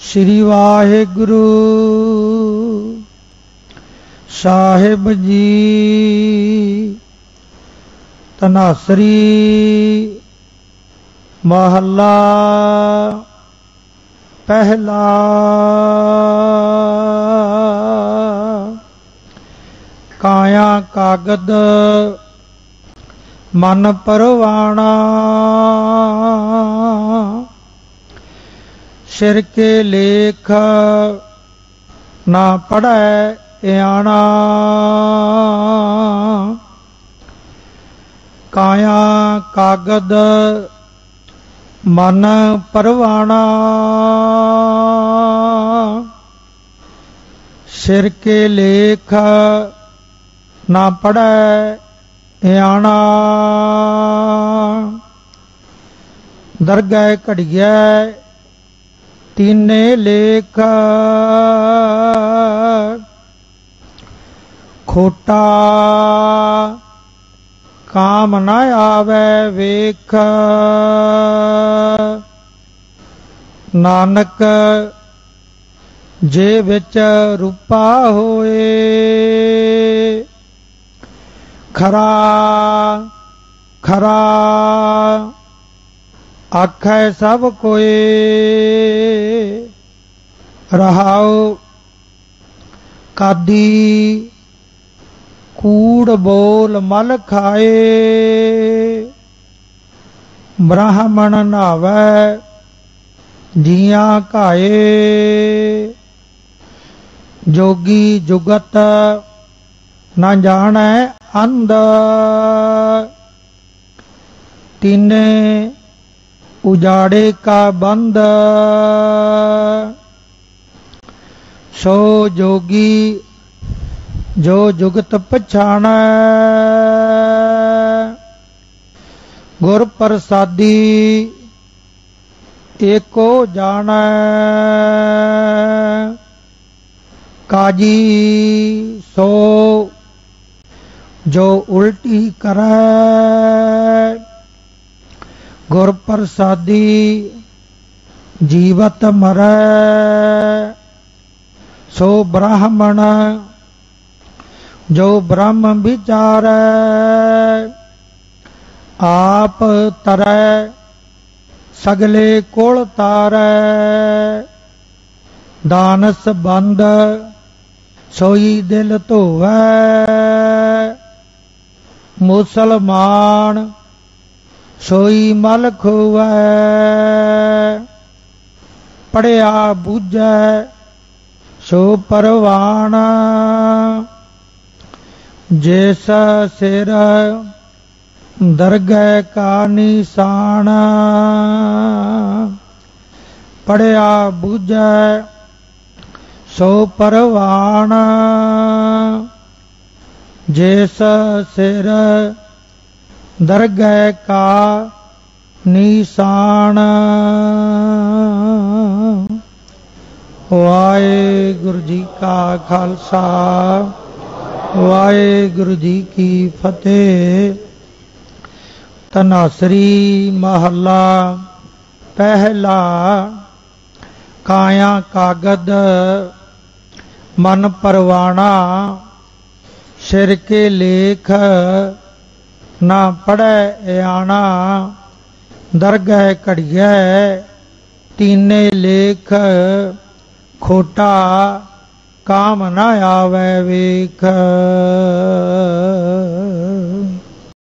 ਸ੍ਰੀ ਵਾਹਿਗੁਰੂ ਸਾਹਿਬ ਜੀ ਤਨਾਸਰੀ ਮਹੱਲਾ ਪਹਿਲਾ ਕਾਇਆ ਕਾਗਦ ਮਨ ਪਰਵਾਣਾ ਸਿਰ ਕੇ ਲੇਖ ਨਾ ਪੜੈ ਇਆਣਾ। ਕਾਇਆ ਕਾਗਦ ਮਨ ਪਰਵਾਣਾ। ਸਿਰ ਕੇ ਲੇਖ ਨਾ ਪੜੈ ਇਆਣਾ। ਦਰਗਹਿ ਘੜੀਐ ਤੀਨੇ ਲੇਖ ਖੋਟਾ ਕਾਮ ਨ ਆਵੇ ਵੇਖ ਨਾਨਕ ਜੇ ਵਿੱਚ ਰੂਪਾ ਹੋਏ ਖਰਾ ਖਰਾ ਆਖੈ ਸਭ ਕੋਏ, ਰਹਾਉ ਕਾਦੀ, ਕੂੜ ਬੋਲ ਮਲ ਖਾਏ, ਬ੍ਰਾਹਮਣ ਨਾਵੇ ਜੀਆਂ ਘਾਏ। ਜੋਗੀ ਜੁਗਤ ਨਾ ਜਾਣੈ ਅੰਧ, ਤਿਨੇ ਉਜਾੜੇ ਕਾ ਬੰਦ ਸੋ ਜੋਗੀ ਜੋ ਜੁਗਤ ਪਛਾਣੈ ਗੁਰ ਪ੍ਰਸਾਦੀ ਏਕੋ ਜਾਣੈ ਕਾਜੀ ਸੋ ਜੋ ਉਲਟੀ ਕਰੈ ਗੁਰ ਪ੍ਰਸਾਦੀ ਜੀਵਤ ਮਰੈ, ਸੋ ਬ੍ਰਾਹਮਣ ਜੋ ਬ੍ਰਹਮ ਵਿਚਾਰੈ, ਆਪ ਤਰੈ, ਸਗਲੇ ਕੋਲ ਤਾਰੈ। ਦਾਨਸ ਬੰਦ, ਸੋਈ ਦਿਲ ਧੋਵੈ। ਮੁਸਲਮਾਨ ਸੋਈ ਮਲ ਖੋਵੈ ਪੜਿਆ ਬੂਝੈ, ਸੋ ਪਰਵਾਨ ਜਿਸ ਸਿਰ ਦਰਗਹਿ ਕਾ ਨਿਸ਼ਾਨ। ਪੜਿਆ ਬੂਝੈ, ਸੋ ਪਰਵਾਨ ਜਿਸ ਸਿਰ ਦਰਗਹਿ ਕਾ ਨਿਸ਼ਾਨ। ਵਾਹਿਗੁਰੂ ਜੀ ਕਾ ਖਾਲਸਾ, ਵਾਹਿਗੁਰੂ ਜੀ ਕੀ ਫਤਿਹ। ਤਨਾਸਰੀ ਮਹੱਲਾ, ਪਹਿਲਾ ਕਾਇਆ ਕਾਗਦ, ਮਨ ਪਰਵਾਣਾ, ਸਿਰ ਕੇ ਲੇਖ ਨਾ ਪੜੈ ਆਣਾ ਦਰਗਹਿ ਘੜੀਐ ਤੀਨੇ ਲੇਖ ਖੋਟਾ ਕਾਮ ਨ ਆਵੇ ਵੇਖ।